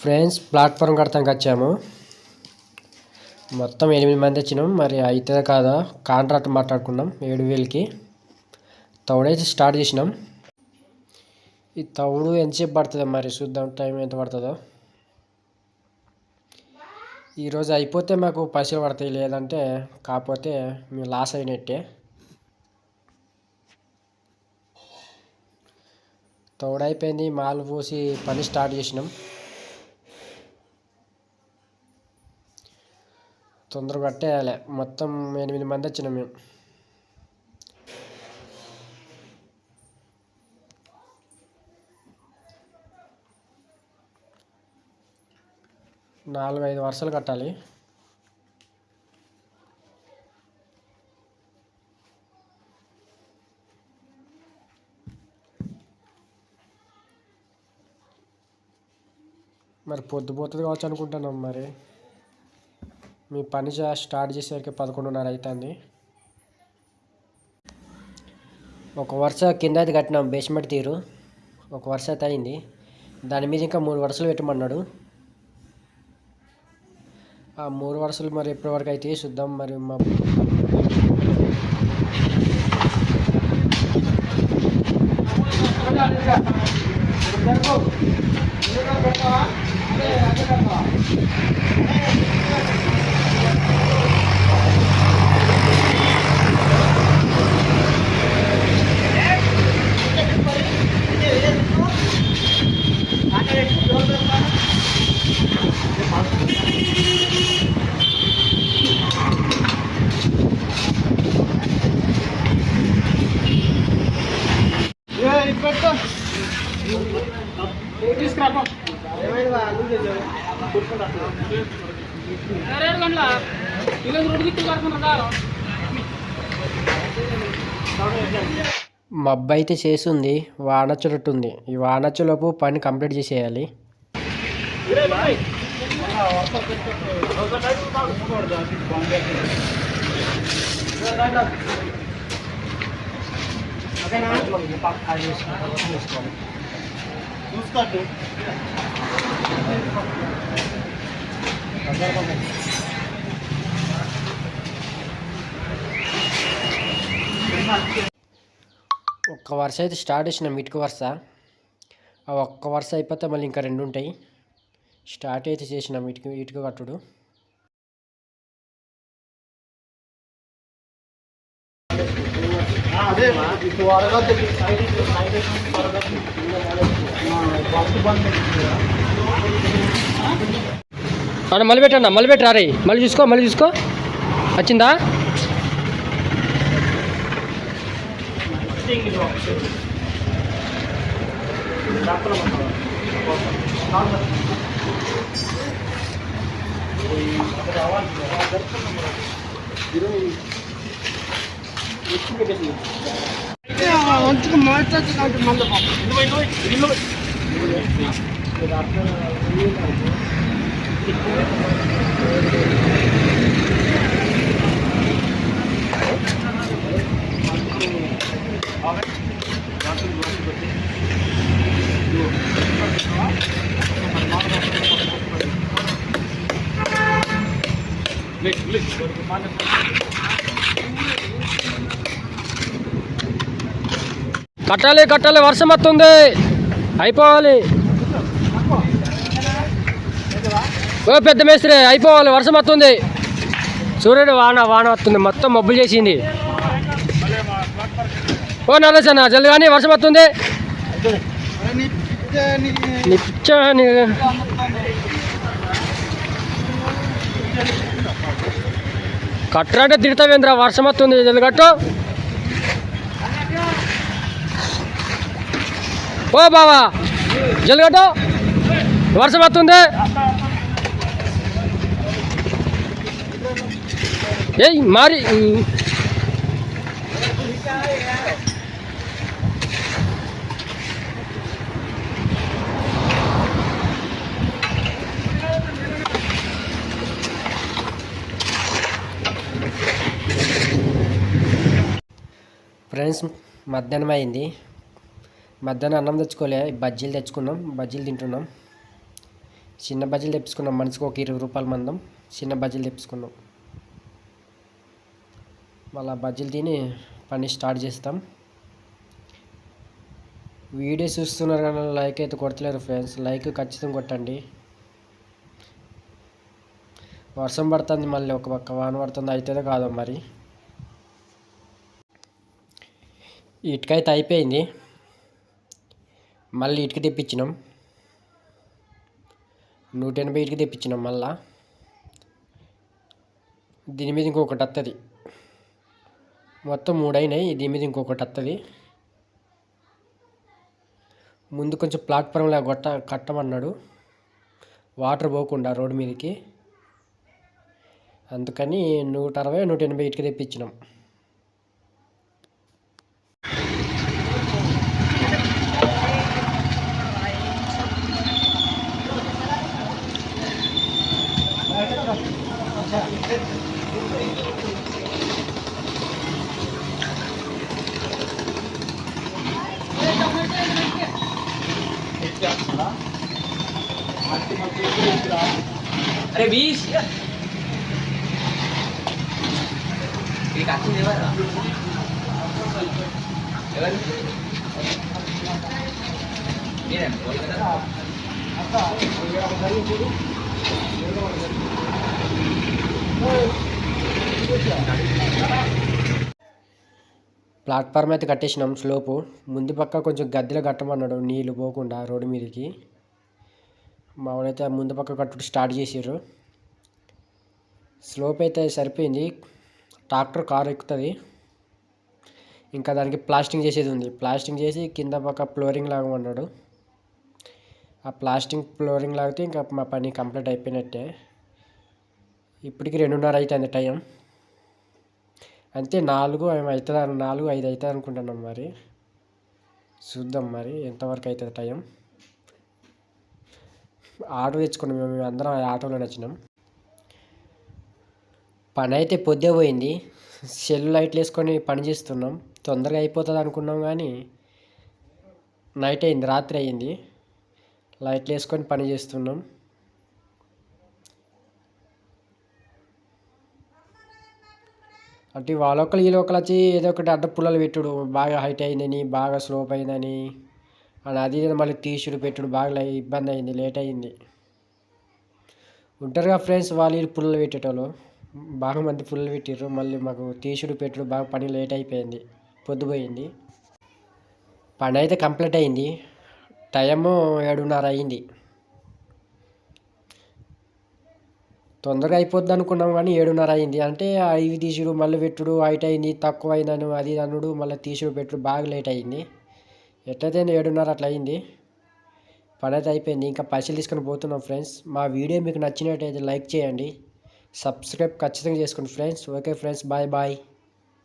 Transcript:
Friends platform కడతానికి వచ్చాము మొత్తం ఎనిమిది మంది వచ్చినాం. మరి అవుతుందా కాదా? కాంట్రాక్ట్ మాట్లాడుకున్నాం ఏడు వేలకి. తౌడైతే స్టార్ట్ చేసినాం. ఈ తౌడు ఎంతసేపు పడుతుందో మరి చూద్దాం టైం ఎంత పడుతుందో. ఈరోజు అయిపోతే మాకు పైసలు పడతాయి లేదంటే కాకపోతే మేము లాస్ అయినట్టే. తౌడైపోయింది మాలు పోసి పని స్టార్ట్ చేసినాం. తొందరగా కట్టేయాలి. మొత్తం ఎనిమిది మంది వచ్చినాం మేము. నాలుగు ఐదు వరుసలు కట్టాలి. మరి పొద్దుపోతుంది కావచ్చు అనుకుంటున్నాం మరి. మీ పని స్టార్ట్ చేసేసరికి పదకొండున్నర అవుతుంది ఒక వరుస కింద అయితే కట్టినాం బేస్మెంట్ తీరు. ఒక వరుస అయితే అయింది. దాని మీద ఇంకా మూడు వరుసలు పెట్టమన్నాడు. ఆ మూడు వరుసలు మరి ఎప్పటి వరకు అయితే చూద్దాం మరి మా మబ్బు అయితే చేసింది వానొచ్చేటట్టుంది ఈ వానొచ్చేలోపు పని కంప్లీట్ చేసేయాలి. ఒక్క వరుస అయితే స్టార్ట్ చేసినాం ఇటుక వరుస. ఆ ఒక్క వరుస అయిపోతే మళ్ళీ ఇంకా రెండు ఉంటాయి. స్టార్ట్ అయితే చేసినాం ఇటుక ఇటుక కట్టుడు. అన్న మళ్ళీ పెట్టన్నా మళ్ళీ పెట్టరా రే మళ్ళీ చూసుకో మళ్ళీ చూసుకో. వచ్చిందా? 땡기죠. 나쁘나 야, 언제가 말자지 나한테 만나봐. 일로 일로 일로. 일로. కట్టాలి కట్టాలి వర్షం వస్తుంది. అయిపోవాలి. ఓ పెద్ద మేస్త్రి అయిపోవాలి వర్షం వస్తుంది. సూర్యుడు వాన వాన వస్తుంది. మొత్తం మబ్బులు చేసింది. ఓ నరేసన్న జల్ది కానీ వర్షం వస్తుంది. నీ కట్టరంటే తిడతావేంద్ర వర్షం వస్తుంది జల్ది కట్టు. ఓ బావా జల్ది కట్టు. వర్షం వస్తుంది. ఏయ్ మరి ఫ్రెండ్స్ మధ్యాహ్నం అయింది. మధ్యాహ్నం అన్నం తెచ్చుకోలే బజ్జీలు తెచ్చుకున్నాం బజ్జీలు తింటున్నాం. చిన్న బజ్జీలు తెప్పించుకున్నాం మనిషికి ఒక ఇరవై రూపాయల మందం చిన్న బజ్జీలు తెప్పించుకున్నాం. మళ్ళీ బజ్జీలు తిని పని స్టార్ట్ చేస్తాం. వీడియో చూస్తున్నారు కానీ లైక్ అయితే కొడతలేరు ఫ్రెండ్స్ లైక్ ఖచ్చితంగా కొట్టండి. వర్షం పడుతుంది మళ్ళీ ఒక పక్క వాన పడుతుంది అవుతుందో కాదో మరి. ఇటుక అయితే అయిపోయింది. మళ్ళీ ఇటుక తెప్పించినాం. నూట ఎనభై ఇటుక తెప్పించినాం మళ్ళా. దీని మీద ఇంకొకటి వస్తుంది మొత్తం మూడు అయినాయి. దీని మీద ఇంకొకటి వస్తుంది ముందు కొంచెం ప్లాట్ఫామ్లా కొట్ట కట్టమన్నాడు. వాటర్ పోకుండా రోడ్డు మీదకి. అందుకని నూట అరవై నూట ఎనభై ఇటుక తెప్పించినాం. अरे बीस एक आखिर देवा ना देवा ये बोल रहा था आपका वगैरह बताइए पूरी ప్లాట్ఫామ్ అయితే కట్టేసినాం స్లోపు. ముందు పక్క కొంచెం గద్దెలు కట్టమన్నాడు నీళ్ళు పోకుండా రోడ్డు మీదకి. మా వాడైతే ముందు పక్క కట్టుడు స్టార్ట్ చేసారు స్లోప్ అయితే సరిపోయింది. ట్రాక్టర్ కారు ఎక్కుతుంది. ఇంకా దానికి ప్లాస్టింగ్ చేసేది ఉంది. ప్లాస్టింగ్ చేసి కింద పక్క ఫ్లోరింగ్ లాగమన్నాడు ఆ ప్లాస్టింగ్ ఫ్లోరింగ్ లాగితే ఇంకా మా పని కంప్లీట్ అయిపోయినట్టే. ఇప్పటికి రెండున్నర అవుతుంది టైం. అంతే నాలుగు ఏమో అవుతుంది నాలుగు ఐదు అవుతుంది అనుకుంటున్నాం మరి. చూద్దాం మరి ఎంతవరకు అవుతుంది టైం. ఆటో తెచ్చుకున్నాం మేము అందరం ఆ ఆటోలో వచ్చినాం పని అయితే పొద్దే పోయింది. సెల్ లైట్లు వేసుకొని పని చేస్తున్నాం. తొందరగా అయిపోతుంది అనుకున్నాం కానీ నైట్ అయింది రాత్రి అయింది. లైట్లు వేసుకొని పని చేస్తున్నాం. అంటే వాళ్ళొక్కరు వీళ్ళొక్కరు వచ్చి ఏదో ఒకటి అడ్డ పుల్లలు పెట్టుడు బాగా హైట్ అయిందని బాగా స్లోప్ అయిందని. అని అది ఇది మళ్ళీ తీసుడు పెట్టుడు బాగా ఇబ్బంది అయింది లేట్ అయింది. ఉంటారుగా ఫ్రెండ్స్ వాళ్ళు వీళ్ళు పుల్లలు పెట్టేటోళ్ళు. బాగా మంది పుల్లలు పెట్టిర్రు మళ్ళీ మాకు తీసుడు పెట్టుడు బాగా పని లేట్ అయిపోయింది పొద్దుపోయింది. పని అయితే కంప్లీట్ అయింది. టైము ఏడున్నర అయింది. తొందరగా అయిపోద్ది అనుకున్నాం కానీ ఏడున్నర అయింది. అంటే ఇవి తీసుడు మళ్ళీ పెట్టుడు హైట్ అయింది తక్కువ అయిందని అది అనుడు మళ్ళీ తీసుడు పెట్టుడు బాగా లేట్ అయింది. ఎట్లయితే ఏడున్నర అట్లా అయింది. పని అయితే అయిపోయింది. ఇంకా పైసలు తీసుకొని పోతున్నాం ఫ్రెండ్స్. మా వీడియో మీకు నచ్చినట్టయితే లైక్ చేయండి. సబ్స్క్రైబ్ ఖచ్చితంగా చేసుకోండి friends. Okay friends bye bye.